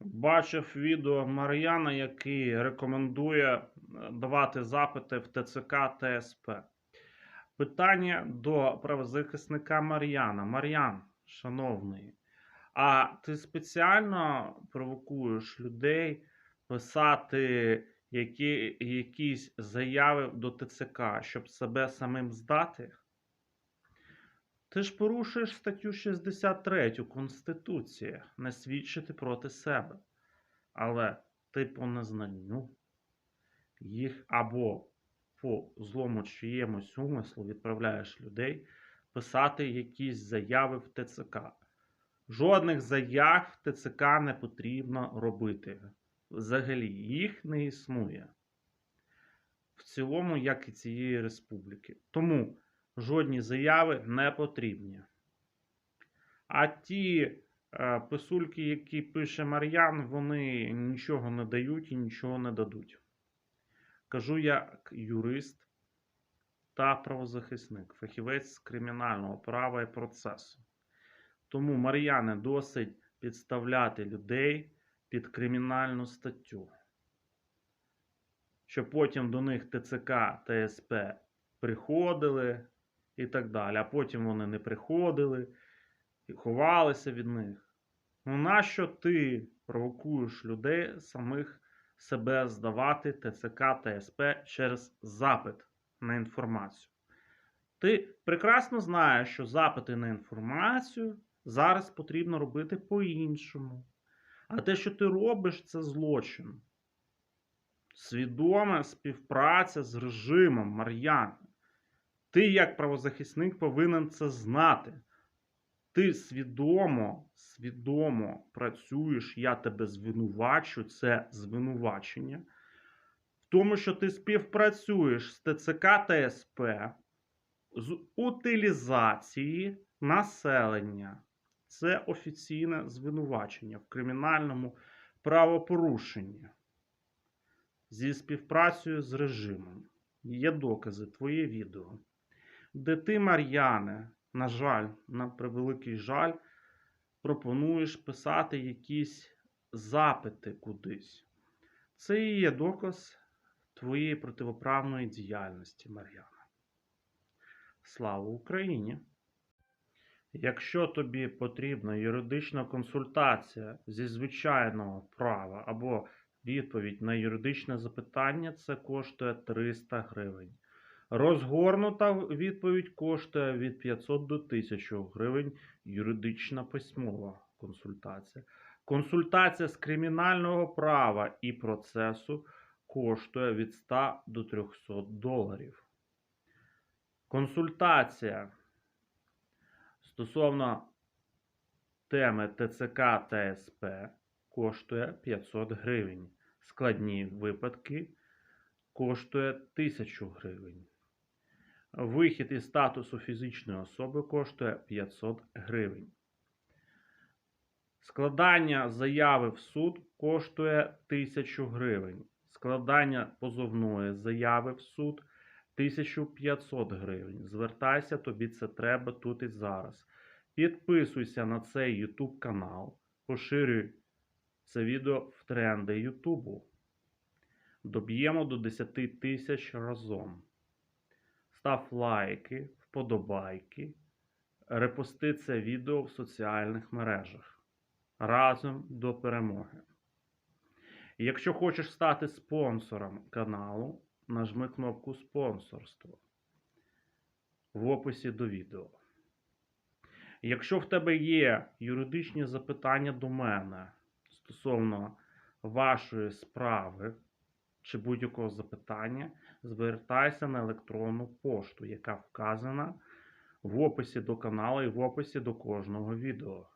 Бачив відео Мар'яна, який рекомендує е, давати запити в ТЦК ТСП. Питання до правозахисника Мар'яна. Мар'ян, шановний, а ти спеціально провокуєш людей писати які, якісь заяви до ТЦК, щоб себе самим здати? Ти ж порушуєш статтю 63 Конституції не свідчити проти себе. Але ти по незнанню їх або по злому чиємусь умислу відправляєш людей писати якісь заяви в ТЦК. Жодних заяв в ТЦК не потрібно робити. Взагалі їх не існує. В цілому, як і цієї республіки. Тому жодні заяви не потрібні. А ті е, писульки, які пише Мар'ян, вони нічого не дають і нічого не дадуть. Кажу як юрист та правозахисник, фахівець з кримінального права і процесу. Тому Мар'яне досить підставляти людей під кримінальну статтю, щоб потім до них ТЦК ТСП приходили і так далі. А потім вони не приходили і ховалися від них. Ну, нащо ти провокуєш людей самих себе здавати ТЦК ТСП через запит на інформацію? Ти прекрасно знаєш, що запити на інформацію зараз потрібно робити по-іншому. А те, що ти робиш, це злочин. Свідома співпраця з режимом Мар'ян. Ти, як правозахисник, повинен це знати. Ти свідомо, свідомо працюєш, я тебе звинувачу, це звинувачення. В тому, що ти співпрацюєш з ТЦК ТСП з утилізації населення. Це офіційне звинувачення в кримінальному правопорушенні зі співпрацею з режимом. Є докази, твоє відео, де ти, Мар'яне, на жаль, на превеликий жаль, пропонуєш писати якісь запити кудись. Це і є доказ твоєї противоправної діяльності, Мар'яна. Слава Україні! Якщо тобі потрібна юридична консультація зі звичайного права або відповідь на юридичне запитання, це коштує 300 гривень. Розгорнута відповідь коштує від 500 до 1000 гривень юридична письмова консультація. Консультація з кримінального права і процесу коштує від 100 до 300 доларів. Консультація стосовно теми ТЦК та СП коштує 500 гривень. Складні випадки коштує 1000 гривень. Вихід із статусу фізичної особи коштує 500 гривень. Складання заяви в суд коштує 1000 гривень. Складання позовної заяви в суд 1500 гривень. Звертайся, тобі це треба тут і зараз. Підписуйся на цей YouTube канал, поширюй це відео в тренди Ютубу. Доб'ємо до 10 тисяч разом. Став лайки, вподобайки, репости це відео в соціальних мережах. Разом до перемоги. Якщо хочеш стати спонсором каналу, нажми кнопку спонсорство в описі до відео. Якщо в тебе є юридичні запитання до мене стосовно вашої справи чи будь-якого запитання, звертайся на електронну пошту, яка вказана в описі до каналу і в описі до кожного відео.